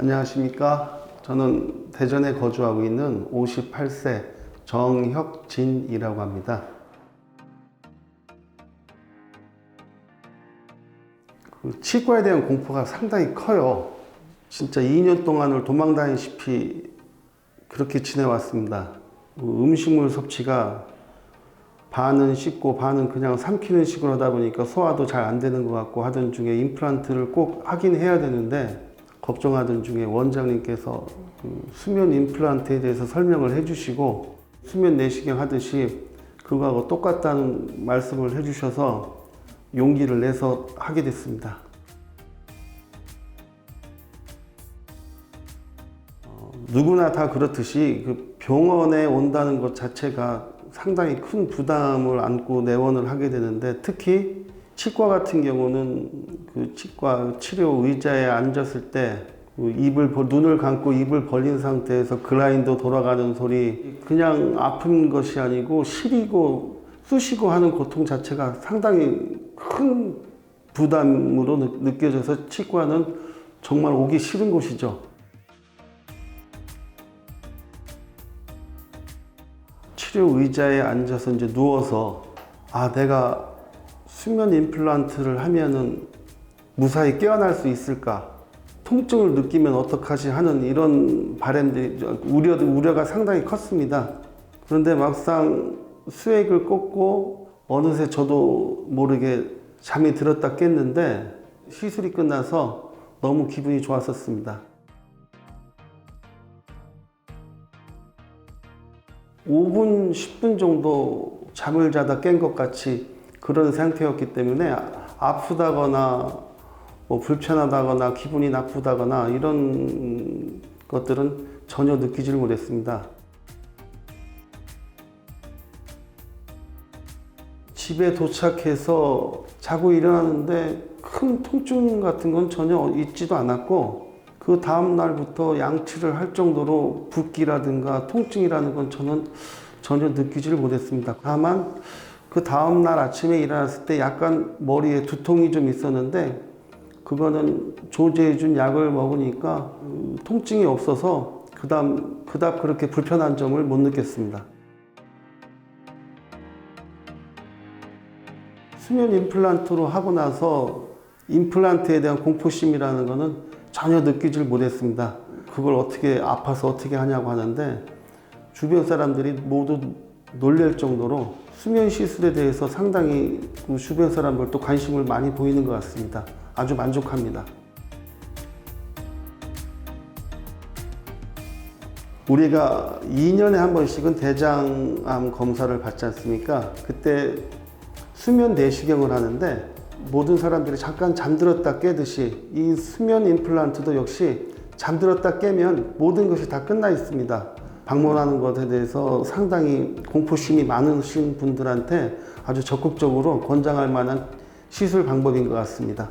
안녕하십니까. 저는 대전에 거주하고 있는 58세 정혁진이라고 합니다. 그 치과에 대한 공포가 상당히 커요. 진짜 2년 동안을 도망다니시피 그렇게 지내왔습니다. 그 음식물 섭취가 반은 씻고 반은 그냥 삼키는 식으로 하다 보니까 소화도 잘 안 되는 것 같고 하던 중에 임플란트를 꼭 하긴 해야 되는데 걱정하던 중에 원장님께서 그 수면 임플란트에 대해서 설명을 해주시고 수면 내시경 하듯이 그거하고 똑같다는 말씀을 해주셔서 용기를 내서 하게 됐습니다. 어, 누구나 다 그렇듯이 그 병원에 온다는 것 자체가 상당히 큰 부담을 안고 내원을 하게 되는데 특히 치과 같은 경우는 그 치과 치료 의자에 앉았을 때그 입을 벌- 눈을 감고 입을 벌린 상태에서 글라인더 돌아가는 소리 그냥 아픈 것이 아니고 시리고 쑤시고 하는 고통 자체가 상당히 큰 부담으로 느- 느껴져서 치과는 정말 오기 싫은 곳이죠. 치료 의자에 앉아서 이제 누워서 아 내가 수면 임플란트를 하면은 무사히 깨어날 수 있을까 통증을 느끼면 어떡하지 하는 이런 바람들이 우려 우려가 상당히 컸습니다. 그런데 막상 수액을 꽂고 어느새 저도 모르게 잠이 들었다 깼는데 시술이 끝나서 너무 기분이 좋았었습니다. 5분, 10분 정도 잠을 자다 깬 것 같이 그런 상태였기 때문에 아프다거나 뭐 불편하다거나 기분이 나쁘다거나 이런 것들은 전혀 느끼질 못했습니다. 집에 도착해서 자고 일어나는데 큰 통증 같은 건 전혀 있지도 않았고 그 다음 날부터 양치를 할 정도로 붓기라든가 통증이라는 건 저는 전혀 느끼지를 못했습니다. 다만 그 다음 날 아침에 일어났을 때 약간 머리에 두통이 좀 있었는데 그거는 조제해준 약을 먹으니까 음, 통증이 없어서 그다음 그닥 그렇게 불편한 점을 못 느꼈습니다. 수면 임플란트로 하고 나서 임플란트에 대한 공포심이라는 거는 전혀 느끼질 못했습니다. 그걸 어떻게 아파서 어떻게 하냐고 하는데 주변 사람들이 모두 놀랄 정도로 수면 시술에 대해서 상당히 그 주변 사람들도 관심을 많이 보이는 것 같습니다. 아주 만족합니다. 우리가 2년에 한 번씩은 대장암 검사를 받지 않습니까? 그때 수면 내시경을 하는데 모든 사람들이 잠깐 잠들었다 깨듯이 이 수면 임플란트도 역시 잠들었다 깨면 모든 것이 다 끝나 있습니다. 방문하는 것에 대해서 상당히 공포심이 많으신 분들한테 아주 적극적으로 권장할 만한 시술 방법인 것 같습니다.